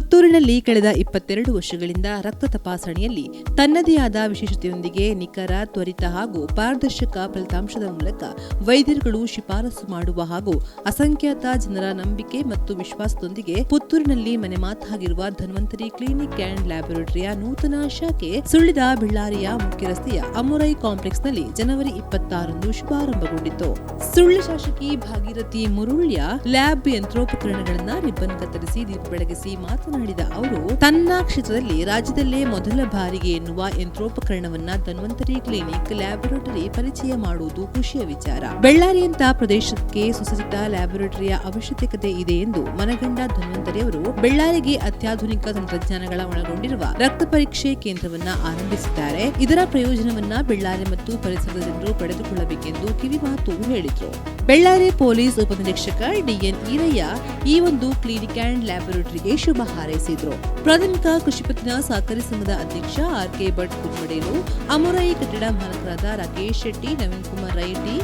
ಪುತ್ತೂರಿನಲ್ಲಿ ಕಳೆದ ಇಪ್ಪತ್ತೆರಡು ವರ್ಷಗಳಿಂದ ರಕ್ತ ತಪಾಸಣೆಯಲ್ಲಿ ತನ್ನದೇ ಆದ ವಿಶೇಷತೆಯೊಂದಿಗೆ ನಿಖರ, ತ್ವರಿತ ಹಾಗೂ ಪಾರದರ್ಶಕ ಫಲಿತಾಂಶದ ಮೂಲಕ ವೈದ್ಯರುಗಳು ಶಿಫಾರಸು ಮಾಡುವ ಹಾಗೂ ಅಸಂಖ್ಯಾತ ಜನರ ನಂಬಿಕೆ ಮತ್ತು ವಿಶ್ವಾಸದೊಂದಿಗೆ ಪುತ್ತೂರಿನಲ್ಲಿ ಮನೆ ಮಾತಾಗಿರುವ ಧನ್ವಂತರಿ ಕ್ಲಿನಿಕ್ ಅಂಡ್ ಲ್ಯಾಬೊರೇಟರಿಯ ನೂತನ ಶಾಖೆ ಸುಳ್ಳಿದ ಬಳ್ಳಾರಿಯ ಮುಖ್ಯ ರಸ್ತೆಯ ಅಮುರೈ ಕಾಂಪ್ಲೆಕ್ಸ್ನಲ್ಲಿ ಜನವರಿ ಇಪ್ಪತ್ತಾರರಂದು ಶುಭಾರಂಭಗೊಂಡಿತು ಸುಳ್ಳು ಶಾಸಕಿ ಭಾಗೀರಥಿ ಮುರುಳ್ಯ ಲ್ಯಾಬ್ ಯಂತ್ರೋಪಕರಣಗಳನ್ನು ರಿಬ್ಬನ್ ಕತ್ತರಿಸಿ ದೀಪ ಬೆಳಗಿಸಿ ಮಾತನಾಡಿದ ಅವರು, ತನ್ನ ಕ್ಷೇತ್ರದಲ್ಲಿ ರಾಜ್ಯದಲ್ಲೇ ಮೊದಲ ಬಾರಿಗೆ ಎನ್ನುವ ಯಂತ್ರೋಪಕರಣವನ್ನ ಧನ್ವಂತರಿ ಕ್ಲಿನಿಕ್ ಲ್ಯಾಬೊರೇಟರಿ ಪರಿಚಯ ಮಾಡುವುದು ಖುಷಿಯ ವಿಚಾರ. ಬೆಳ್ಳಾರಿಯಂತ ಪ್ರದೇಶಕ್ಕೆ ಸುಸಜ್ಜಿತ ಲ್ಯಾಬೊರೇಟರಿಯ ಅವಶ್ಯಕತೆ ಇದೆ ಎಂದು ಮನಗಂಡ ಧನ್ವಂತರಿ ಅವರು ಬೆಳ್ಳಾರಿಗೆ ಅತ್ಯಾಧುನಿಕ ತಂತ್ರಜ್ಞಾನಗಳ ಒಳಗೊಂಡಿರುವ ರಕ್ತ ಪರೀಕ್ಷೆ ಕೇಂದ್ರವನ್ನ ಆರಂಭಿಸಿದ್ದಾರೆ. ಇದರ ಪ್ರಯೋಜನವನ್ನ ಬೆಳ್ಳಾರಿ ಮತ್ತು ಪರಿಸರದ ಜನರು ಪಡೆದುಕೊಳ್ಳಬೇಕೆಂದು ಕಿವಿಮಾತು ಹೇಳಿದರು. ಬೆಳ್ಳಾರಿ ಪೊಲೀಸ್ ಉಪನಿರೀಕ್ಷಕ ಡಿಎನ್ ಈರಯ್ಯ ಈ ಒಂದು ಕ್ಲಿನಿಕ್ ಅಂಡ್ ಲ್ಯಾಬೊರೇಟರಿಗೆ ಶುಭ ಹಾರೈಸಿದ್ರು. ಪ್ರಾಥಮಿಕ ಕೃಷಿ ಪತ್ತಿನ ಸಹಕಾರಿ ಸಂಘದ ಅಧ್ಯಕ್ಷ ಆರ್ ಕೆ ಭಟ್ ಕುಮ್ಮಡೇಲು ಅಮೋರಾಯಿ ಕಟ್ಟಡ ಮಾಲಕರಾದ ರಾಕೇಶ್ ಶೆಟ್ಟಿ, ನವೀನ್ ಕುಮಾರ್ ರೈಟಿ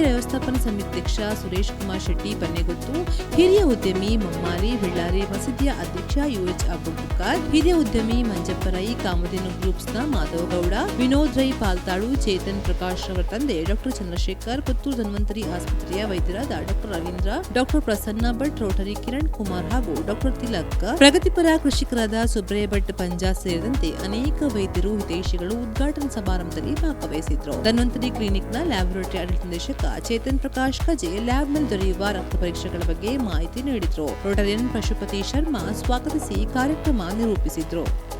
ವ್ಯವಸ್ಥಾಪನಾ ಸಮಿತಿ ಅಧ್ಯಕ್ಷ ಸುರೇಶ್ ಕುಮಾರ್ ಶೆಟ್ಟಿ ಬನ್ನೆಗೊತ್ತು, ಹಿರಿಯ ಉದ್ಯಮಿ ಮಮ್ಮಾರಿ ಬೆಳ್ಳಾರಿ ಮಸೀದಿಯ ಅಧ್ಯಕ್ಷ ಯುಎಚ್ ಅಬ್ದುಲ್ ಬುಕಾರ್ ಹಿರಿಯ ಉದ್ಯಮಿ ಮಂಜಪ್ಪ ರೈ, ಕಾಮಧೇನು ಗ್ರೂಪ್ಸ್ನ ಮಾಧವಗೌಡ ವಿನೋದ್ ರೈ ಪಾಲ್ತಾಳು, ಚೇತನ್ ಪ್ರಕಾಶ್ ಅವರ ತಂದೆ ಡಾಕ್ಟರ್ ಚಂದ್ರಶೇಖರ್, ಪುತ್ತೂರು ಧನ್ವಂತರಿ ಆಸ್ಪತ್ರೆಯ ವೈದ್ಯರಾದ doctor Ravindra, doctor Prasanna Bhat, Rotary Kiran Kumar ಹಾಗೂ ಡಾಕ್ಟರ್ ತಿಲಕ್ ಪ್ರಗತಿಪರ ಕೃಷಿಕರಾದ ಸುಬ್ರಯ ಭಟ್ ಪಂಜಾ ಸೇರಿದಂತೆ ಅನೇಕ ವೈದ್ಯರು, ಹಿತೈಷಿಗಳು ಉದ್ಘಾಟನಾ ಸಮಾರಂಭದಲ್ಲಿ ಭಾಗವಹಿಸಿದ್ರು ಧನ್ವಂತರಿ ಕ್ಲಿನಿಕ್ನ ಲ್ಯಾಬೊರೇಟರಿ ಆಡಳಿತ ನಿರ್ದೇಶಕ ಚೇತನ್ ಪ್ರಕಾಶ್ ಖಜೆ ಲ್ಯಾಬ್ನಲ್ಲಿ ದೊರೆಯುವ ರಕ್ತ ಪರೀಕ್ಷೆಗಳ ಬಗ್ಗೆ ಮಾಹಿತಿ ನೀಡಿದ್ರು. ರೋಟರಿಯನ್ ಪಶುಪತಿ ಶರ್ಮಾ ಸ್ವಾಗತಿಸಿ ಕಾರ್ಯಕ್ರಮ ನಿರೂಪಿಸಿದ್ರು.